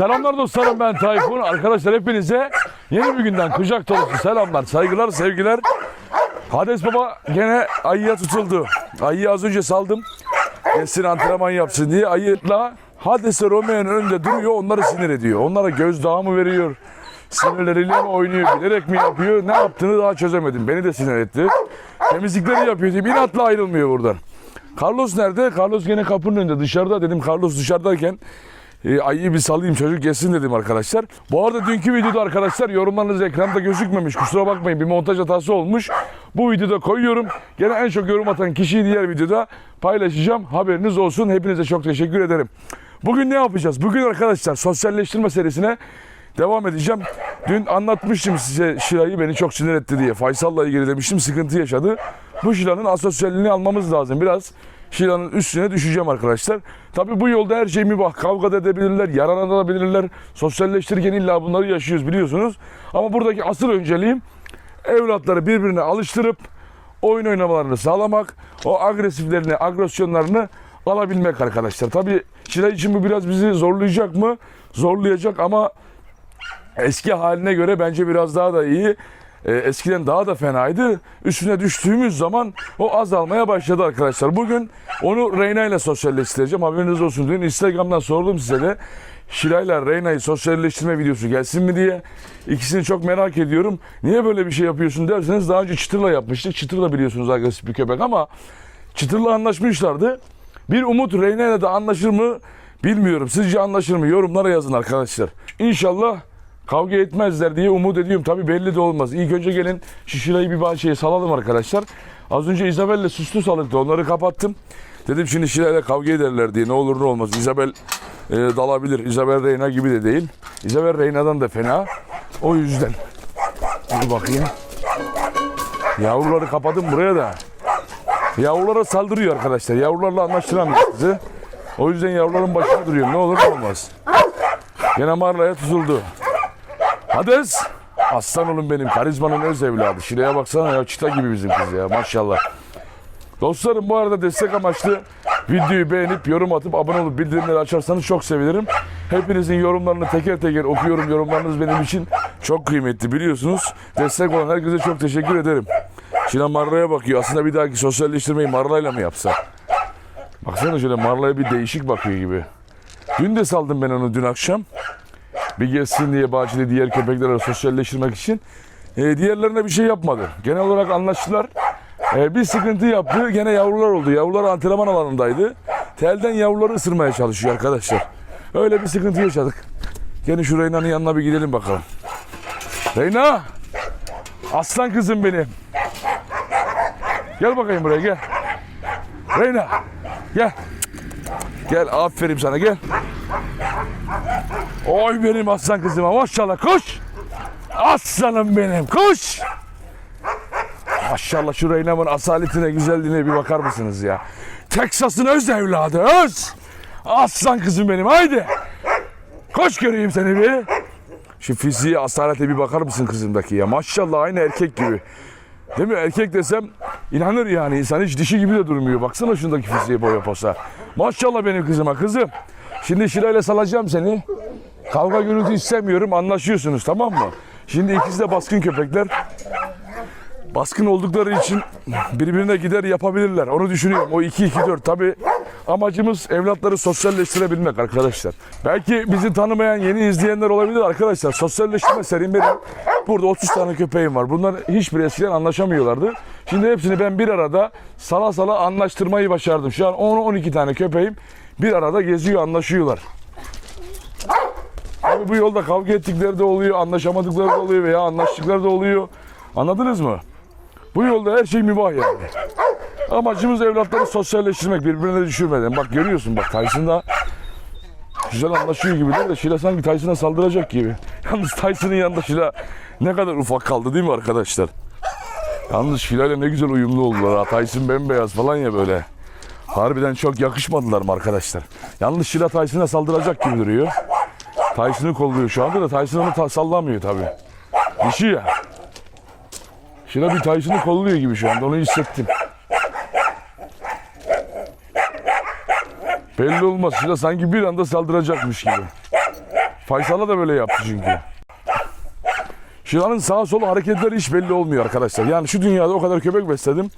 Selamlar dostlarım ben Tayfun. Arkadaşlar hepinize yeni bir günden kucak dolusu selamlar, saygılar, sevgiler. Hades Baba gene ayıya tutuldu. Ayıyı az önce saldım. Gelsin antrenman yapsın diye ayıyla Hades'e Romeo'nun önünde duruyor onları sinir ediyor. Onlara gözdağı mı veriyor? Sinirleriyle mi oynuyor? Bilerek mi yapıyor? Ne yaptığını daha çözemedim. Beni de sinir etti. Temizlikleri yapıyor diye inatla ayrılmıyor buradan. Carlos nerede? Carlos gene kapının önünde dışarıda. Dedim Carlos dışarıdayken e, ayıyı bir salayım çocuk yesin dedim arkadaşlar. Bu arada dünkü videoda arkadaşlar yorumlarınız ekranda gözükmemiş. Kusura bakmayın bir montaj hatası olmuş. Bu videoda koyuyorum. Gene en çok yorum atan kişiyi diğer videoda paylaşacağım. Haberiniz olsun. Hepinize çok teşekkür ederim. Bugün ne yapacağız? Bugün arkadaşlar sosyalleştirme serisine devam edeceğim. Dün anlatmıştım size Şira'yı beni çok sinir etti diye. Faysal'la ilgili demiştim sıkıntı yaşadı. Bu Şira'nın asosyalliğini almamız lazım. Biraz Şira'nın üstüne düşeceğim arkadaşlar. Tabi bu yolda her şey mübah. Kavga da edebilirler, yaranabilirler. Sosyalleştirirken illa bunları yaşıyoruz biliyorsunuz. Ama buradaki asıl önceliğim evlatları birbirine alıştırıp oyun oynamalarını sağlamak, o agresiflerini, agresyonlarını alabilmek arkadaşlar. Tabi Şira için bu biraz bizi zorlayacak mı? Zorlayacak ama eski haline göre bence biraz daha da iyi. Ee, eskiden daha da fenaydı. Üstüne düştüğümüz zaman o azalmaya başladı arkadaşlar. Bugün onu Reyna ile sosyalleştireceğim. Haberiniz olsun. Dün Instagram'dan sordum size de. Şira ile Reyna'yı sosyalleştirme videosu gelsin mi diye. İkisini çok merak ediyorum. Niye böyle bir şey yapıyorsun derseniz daha önce Çıtır'la yapmıştık. Çıtır da biliyorsunuz agresif bir köpek ama Çıtır'la anlaşmışlardı. Bir umut Reyna ile de anlaşır mı bilmiyorum. Sizce anlaşır mı? Yorumlara yazın arkadaşlar. İnşallah kavga etmezler diye umut ediyorum. Tabii belli de olmaz. İlk önce gelin şişireyi bir bahçeye salalım arkadaşlar. Az önce Isabel'le süslü salıktı. Onları kapattım. Dedim şimdi şişireyle kavga ederler diye. Ne olur ne olmaz. Isabel e, dalabilir. Isabel Reyna gibi de değil. Isabel Reyna'dan da fena. O yüzden. Dur bakayım. Yavruları kapadım buraya da. Yavrulara saldırıyor arkadaşlar. Yavrularla anlaştıramıyor sizi. O yüzden yavruların başına duruyor. Ne olur ne olmaz. Gene Marla'ya tutuldu. Hades. Aslan oğlum benim. Karizmanın öz evladı. Şuraya baksana ya. Çıta gibi bizim kız ya. Maşallah. Dostlarım bu arada destek amaçlı videoyu beğenip yorum atıp abone olup bildirimleri açarsanız çok sevinirim. Hepinizin yorumlarını teker teker okuyorum. Yorumlarınız benim için çok kıymetli biliyorsunuz. Destek olan herkese çok teşekkür ederim. Şimdi Marla'ya bakıyor. Aslında bir dahaki sosyalleştirmeyi Marla'yla mı yapsa? Baksana şöyle Marla'ya bir değişik bakıyor gibi. Dün de saldım ben onu dün akşam. Bir gezsin diye bahçede diğer köpeklerle sosyalleştirmek için. Ee, diğerlerine bir şey yapmadı. Genel olarak anlaştılar. Ee, bir sıkıntı yaptı. Gene yavrular oldu. Yavrular antrenman alanındaydı. Telden yavruları ısırmaya çalışıyor arkadaşlar. Öyle bir sıkıntı yaşadık. Gene şu Reyna'nın yanına bir gidelim bakalım. Reyna! Aslan kızım benim. Gel bakayım buraya gel. Reyna! Gel. Gel aferin sana gel. Oy benim aslan kızıma maşallah koş. Aslanım benim koş. Maşallah şu Reyna'nın asaletine güzelliğine bir bakar mısınız ya? Teksas'ın öz evladı öz. Aslan kızım benim haydi. Koş göreyim seni bir. Şu fiziği asalete bir bakar mısın kızımdaki ya? Maşallah aynı erkek gibi. Değil mi? Erkek desem inanır yani. insan hiç dişi gibi de durmuyor. Baksana şundaki fiziğe boya posa. Maşallah benim kızıma kızım. Şimdi Şira ile salacağım seni. Kavga gürültü istemiyorum. Anlaşıyorsunuz tamam mı? Şimdi ikisi de baskın köpekler. Baskın oldukları için birbirine gider yapabilirler. Onu düşünüyorum. O 2-2-4 tabi amacımız evlatları sosyalleştirebilmek arkadaşlar. Belki bizi tanımayan yeni izleyenler olabilir arkadaşlar. Sosyalleştirme serim benim. Burada 30 tane köpeğim var. Bunlar hiçbir eskiden anlaşamıyorlardı. Şimdi hepsini ben bir arada sala sala anlaştırmayı başardım. Şu an 10-12 tane köpeğim bir arada geziyor, anlaşıyorlar. Abi bu yolda kavga ettikleri de oluyor, anlaşamadıkları da oluyor veya anlaştıkları da oluyor. Anladınız mı? Bu yolda her şey mübah yani. Amacımız evlatları sosyalleştirmek, birbirine düşürmeden. Bak görüyorsun bak Tyson'da güzel anlaşıyor gibiler de Şila sanki Tyson'a saldıracak gibi. Yalnız Tyson'ın yanında Şila ne kadar ufak kaldı değil mi arkadaşlar? Yalnız Şila ile ne güzel uyumlu oldular ha. Tyson bembeyaz falan ya böyle. Harbiden çok yakışmadılar mı arkadaşlar? Yalnız Şila Tyson'a saldıracak gibi duruyor. Tyson'ı kolluyor şu anda da Tyson onu ta- sallamıyor tabii. Dişi ya. Şila bir Tyson'ı kolluyor gibi şu anda onu hissettim. Belli olmaz. Şila sanki bir anda saldıracakmış gibi. Faysal'a da böyle yaptı çünkü. Şilan'ın sağa sola hareketleri hiç belli olmuyor arkadaşlar. Yani şu dünyada o kadar köpek besledim.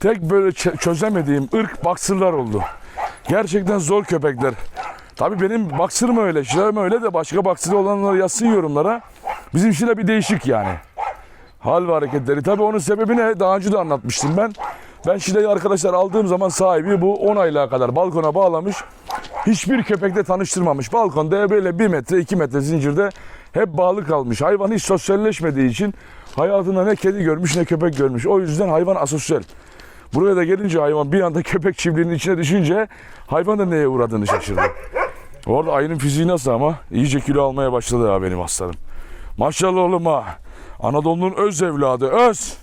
Tek böyle çözemediğim ırk baksırlar oldu. Gerçekten zor köpekler. Tabii benim baksırım öyle, Şilan öyle de başka baksırı olanlar yazsın yorumlara. Bizim Şila bir değişik yani. Hal ve hareketleri. Tabii onun sebebi ne? Daha önce de anlatmıştım ben. Ben Şile'yi arkadaşlar aldığım zaman sahibi bu 10 aylığa kadar balkona bağlamış. Hiçbir köpekle tanıştırmamış. Balkonda böyle 1 metre 2 metre zincirde hep bağlı kalmış. Hayvan hiç sosyalleşmediği için hayatında ne kedi görmüş ne köpek görmüş. O yüzden hayvan asosyal. Buraya da gelince hayvan bir anda köpek çiftliğinin içine düşünce hayvan da neye uğradığını şaşırdı. Orada ayının fiziği nasıl ama? İyice kilo almaya başladı ha benim aslanım. Maşallah oğlum ha. Anadolu'nun öz evladı öz.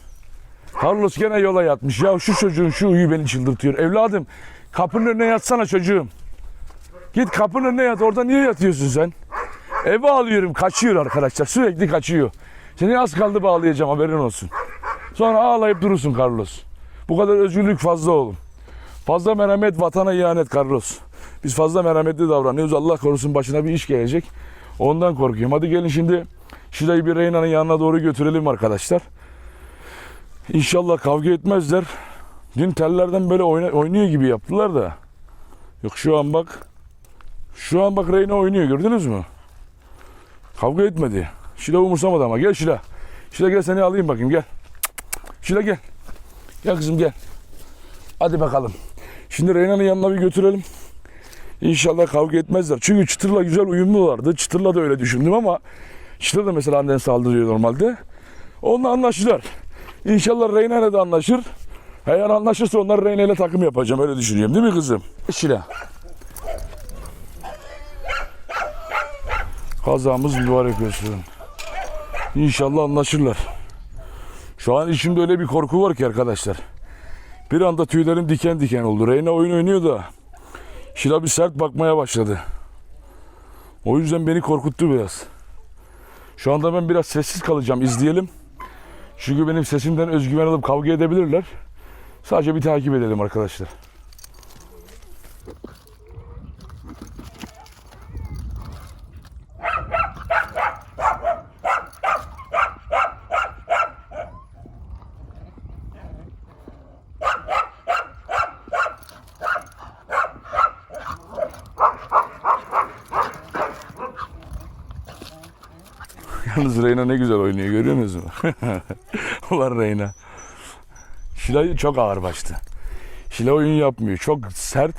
Carlos gene yola yatmış. Ya şu çocuğun şu uyu beni çıldırtıyor. Evladım kapının önüne yatsana çocuğum. Git kapının önüne yat. Orada niye yatıyorsun sen? Eve alıyorum. Kaçıyor arkadaşlar. Sürekli kaçıyor. Seni az kaldı bağlayacağım haberin olsun. Sonra ağlayıp durursun Carlos. Bu kadar özgürlük fazla oğlum. Fazla merhamet vatana ihanet Carlos. Biz fazla merhametli davranıyoruz. Allah korusun başına bir iş gelecek. Ondan korkuyorum. Hadi gelin şimdi Şilay'ı bir Reyna'nın yanına doğru götürelim arkadaşlar. İnşallah kavga etmezler. Dün tellerden böyle oynuyor gibi yaptılar da. Yok şu an bak. Şu an bak Reyna oynuyor gördünüz mü? Kavga etmedi. Şila umursamadı ama. Gel Şila. Şila gel seni alayım bakayım gel. Şila gel. Gel kızım gel. Hadi bakalım. Şimdi Reyna'nın yanına bir götürelim. İnşallah kavga etmezler. Çünkü Çıtır'la güzel uyumlulardı. Çıtır'la da öyle düşündüm ama Çıtır da mesela annen saldırıyor normalde. Onunla anlaştılar. İnşallah Reyna ile de anlaşır. Eğer anlaşırsa onlar Reyna ile takım yapacağım. Öyle düşünüyorum değil mi kızım? Şila. Kazamız mübarek olsun. İnşallah anlaşırlar. Şu an içimde öyle bir korku var ki arkadaşlar. Bir anda tüylerim diken diken oldu. Reyna oyun oynuyor da Şila bir sert bakmaya başladı. O yüzden beni korkuttu biraz. Şu anda ben biraz sessiz kalacağım. izleyelim. Çünkü benim sesimden özgüven alıp kavga edebilirler. Sadece bir takip edelim arkadaşlar. Yalnız Reyna ne güzel oynuyor görüyor musunuz? Ulan Reyna. Şila çok ağır başlı. Şila oyun yapmıyor. Çok sert,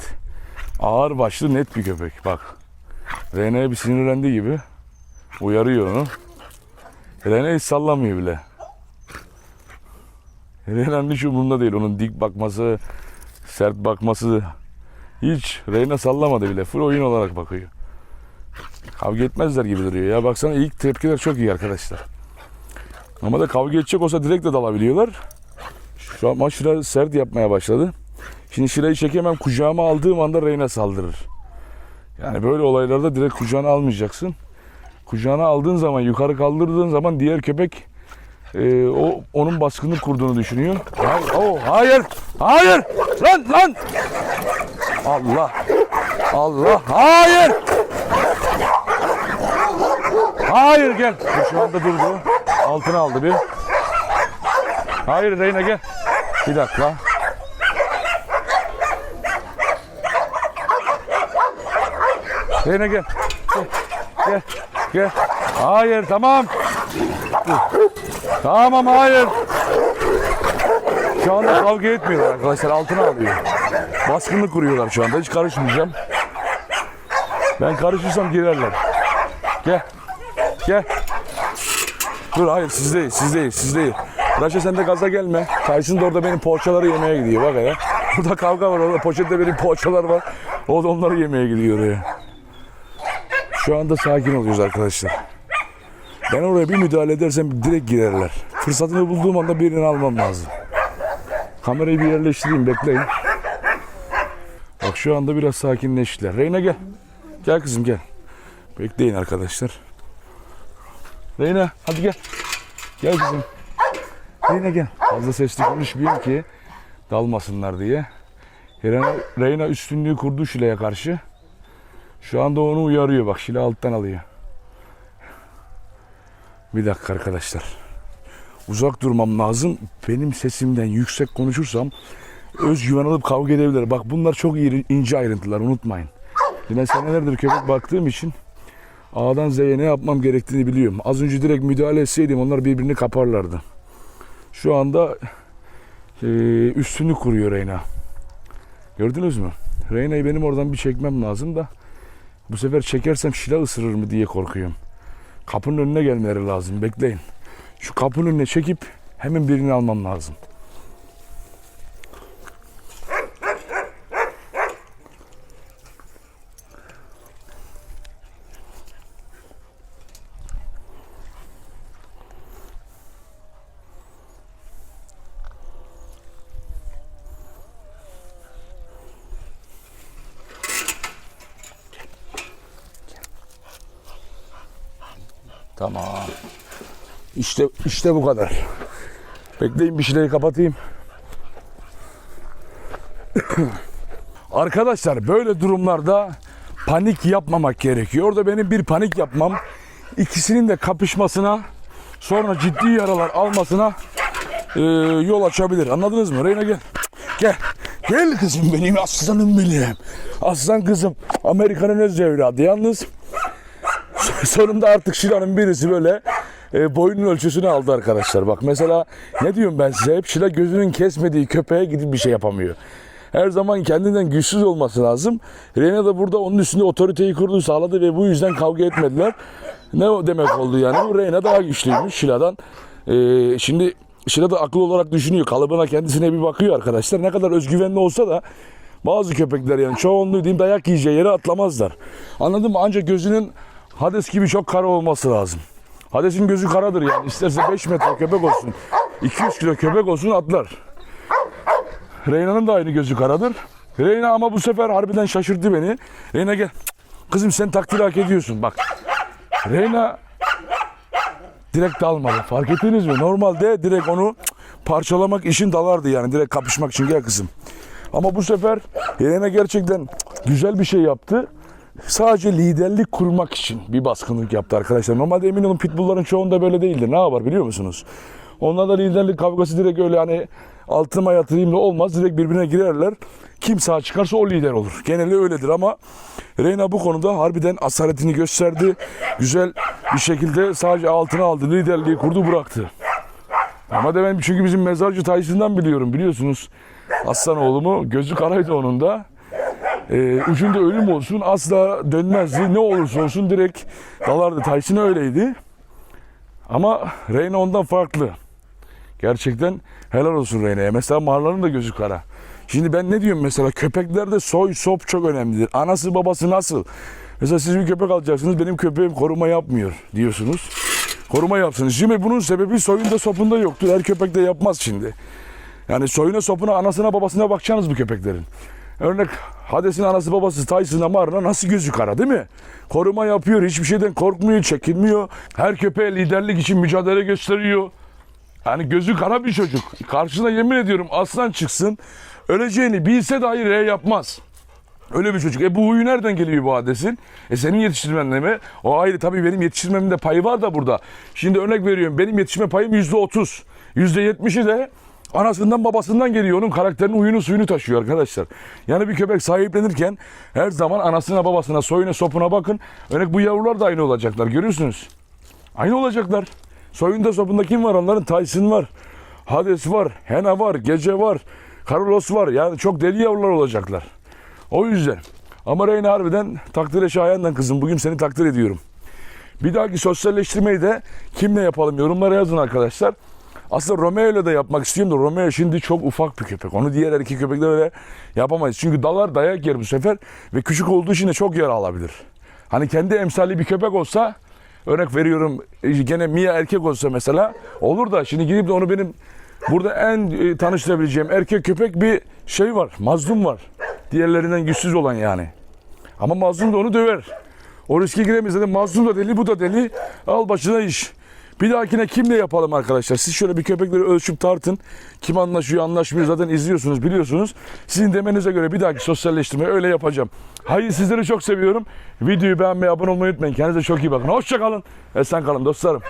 ağır başlı net bir köpek. Bak. Reyna'ya bir sinirlendiği gibi uyarıyor onu. Reyna hiç sallamıyor bile. Reyna'nın hiç umurunda değil. Onun dik bakması, sert bakması. Hiç. Reyna sallamadı bile. Full oyun olarak bakıyor. Kavga etmezler gibi duruyor ya. Baksana ilk tepkiler çok iyi arkadaşlar. Ama da kavga edecek olsa direkt de dalabiliyorlar. Şu an Şira sert yapmaya başladı. Şimdi Şira'yı çekemem. Kucağıma aldığım anda Reyna saldırır. Yani böyle olaylarda direkt kucağına almayacaksın. Kucağına aldığın zaman, yukarı kaldırdığın zaman diğer köpek e, o onun baskını kurduğunu düşünüyor. Hayır, oh, hayır, hayır, lan, lan. Allah, Allah, hayır. Hayır gel. Şu anda durdu. Altına aldı bir. Hayır Reyna gel. Bir dakika. Reyna gel. Gel. Gel. Hayır tamam. Tamam hayır. Şu anda kavga etmiyorlar arkadaşlar. Altına alıyor. Baskınlık kuruyorlar şu anda. Hiç karışmayacağım. Ben karışırsam girerler. Gel. Dur hayır siz değil, siz değil, siz değil. Raşa sen de gaza gelme. Tyson da orada benim poğaçaları yemeye gidiyor bak ya. Burada kavga var orada poşette benim poğaçalar var. O da onları yemeye gidiyor oraya. Şu anda sakin oluyoruz arkadaşlar. Ben oraya bir müdahale edersem direkt girerler. Fırsatını bulduğum anda birini almam lazım. Kamerayı bir yerleştireyim bekleyin. Bak şu anda biraz sakinleştiler. Reyna gel. Gel kızım gel. Bekleyin arkadaşlar. Reyna hadi gel. Gel kızım. Reyna gel. Fazla sesli konuşmayayım ki dalmasınlar diye. Reyna, Reyna üstünlüğü kurdu Şile'ye karşı. Şu anda onu uyarıyor bak Şile alttan alıyor. Bir dakika arkadaşlar. Uzak durmam lazım. Benim sesimden yüksek konuşursam özgüven alıp kavga edebilir. Bak bunlar çok ince ayrıntılar unutmayın. Yine senelerdir köpek baktığım için A'dan Z'ye ne yapmam gerektiğini biliyorum. Az önce direkt müdahale etseydim onlar birbirini kaparlardı. Şu anda e, üstünü kuruyor Reyna. Gördünüz mü? Reyna'yı benim oradan bir çekmem lazım da bu sefer çekersem şila ısırır mı diye korkuyorum. Kapının önüne gelmeleri lazım. Bekleyin. Şu kapının önüne çekip hemen birini almam lazım. Tamam. İşte işte bu kadar. Bekleyin bir şeyleri kapatayım. Arkadaşlar böyle durumlarda panik yapmamak gerekiyor. Orada benim bir panik yapmam ikisinin de kapışmasına sonra ciddi yaralar almasına e, yol açabilir. Anladınız mı? Reyna gel. Gel. Gel kızım benim aslanım benim. Aslan kızım. Amerika'nın öz evladı. Yalnız sonunda artık Şila'nın birisi böyle e, boyunun ölçüsünü aldı arkadaşlar. Bak mesela ne diyorum ben size hep Şila gözünün kesmediği köpeğe gidip bir şey yapamıyor. Her zaman kendinden güçsüz olması lazım. Rene de burada onun üstünde otoriteyi kurdu sağladı ve bu yüzden kavga etmediler. Ne demek oldu yani? Rene daha güçlüymüş Şila'dan. E, şimdi Şila da aklı olarak düşünüyor. Kalıbına kendisine bir bakıyor arkadaşlar. Ne kadar özgüvenli olsa da bazı köpekler yani çoğunluğu diyeyim dayak yiyeceği yere atlamazlar. Anladın mı? Ancak gözünün Hades gibi çok kara olması lazım. Hades'in gözü karadır yani. İsterse 5 metre köpek olsun. 200 kilo köpek olsun atlar. Reyna'nın da aynı gözü karadır. Reyna ama bu sefer harbiden şaşırttı beni. Reyna gel. Kızım sen takdir hak ediyorsun bak. Reyna direkt dalmadı. Fark ettiniz mi? Normalde direkt onu parçalamak işin dalardı yani. Direkt kapışmak için gel kızım. Ama bu sefer Reyna gerçekten güzel bir şey yaptı. Sadece liderlik kurmak için bir baskınlık yaptı arkadaşlar. Normalde emin olun pitbullların çoğunda böyle değildir. Ne yapar biliyor musunuz? Onlarda liderlik kavgası direkt öyle hani altıma yatırayım da olmaz. Direkt birbirine girerler. Kim sağ çıkarsa o lider olur. Genelde öyledir ama Reyna bu konuda harbiden asaretini gösterdi. Güzel bir şekilde sadece altına aldı. Liderliği kurdu bıraktı. Ama de ben çünkü bizim mezarcı Tyson'dan biliyorum biliyorsunuz. Aslan oğlumu gözü karaydı onun da. Ee, ucunda ölüm olsun asla dönmezdi. Ne olursa olsun direkt dalardı. Tyson öyleydi. Ama Reyna ondan farklı. Gerçekten helal olsun Reyna'ya. Mesela Marlan'ın da gözü kara. Şimdi ben ne diyorum mesela köpeklerde soy sop çok önemlidir. Anası babası nasıl? Mesela siz bir köpek alacaksınız benim köpeğim koruma yapmıyor diyorsunuz. Koruma yapsın. Şimdi bunun sebebi soyunda sopunda yoktur. Her köpek de yapmaz şimdi. Yani soyuna sopuna anasına babasına bakacaksınız bu köpeklerin. Örnek Hades'in anası babası Tyson'a Marna nasıl gözü kara değil mi? Koruma yapıyor, hiçbir şeyden korkmuyor, çekinmiyor. Her köpeğe liderlik için mücadele gösteriyor. Yani gözü kara bir çocuk. Karşısına yemin ediyorum aslan çıksın. Öleceğini bilse dahi R yapmaz. Öyle bir çocuk. E bu huyu nereden geliyor bu Hades'in? E senin yetiştirmenle mi? O ayrı tabii benim yetiştirmemin de payı var da burada. Şimdi örnek veriyorum benim yetişme payım yüzde otuz. Yüzde yetmişi de anasından babasından geliyor. Onun karakterinin huyunu suyunu taşıyor arkadaşlar. Yani bir köpek sahiplenirken her zaman anasına babasına soyuna sopuna bakın. Örnek bu yavrular da aynı olacaklar görüyorsunuz. Aynı olacaklar. Soyunda sopunda kim var onların? Tyson var. Hades var. Hena var. Gece var. Carlos var. Yani çok deli yavrular olacaklar. O yüzden. Ama Reyna harbiden takdire şayandan kızım. Bugün seni takdir ediyorum. Bir dahaki sosyalleştirmeyi de kimle yapalım? Yorumlara yazın arkadaşlar. Aslında Romeo ile de yapmak istiyorum da Romeo şimdi çok ufak bir köpek. Onu diğer erkek köpekler öyle yapamayız. Çünkü dalar dayak yer bu sefer ve küçük olduğu için de çok yara alabilir. Hani kendi emsali bir köpek olsa örnek veriyorum e, gene Mia erkek olsa mesela olur da şimdi gidip de onu benim burada en e, tanıştırabileceğim erkek köpek bir şey var. Mazlum var. Diğerlerinden güçsüz olan yani. Ama mazlum da onu döver. O riske giremeyiz. Mazlum da deli bu da deli. Al başına iş. Bir dahakine kimle yapalım arkadaşlar? Siz şöyle bir köpekleri ölçüp tartın. Kim anlaşıyor anlaşmıyor zaten izliyorsunuz biliyorsunuz. Sizin demenize göre bir dahaki sosyalleştirmeyi öyle yapacağım. Hayır sizleri çok seviyorum. Videoyu beğenmeyi abone olmayı unutmayın. Kendinize çok iyi bakın. Hoşçakalın. Esen kalın dostlarım.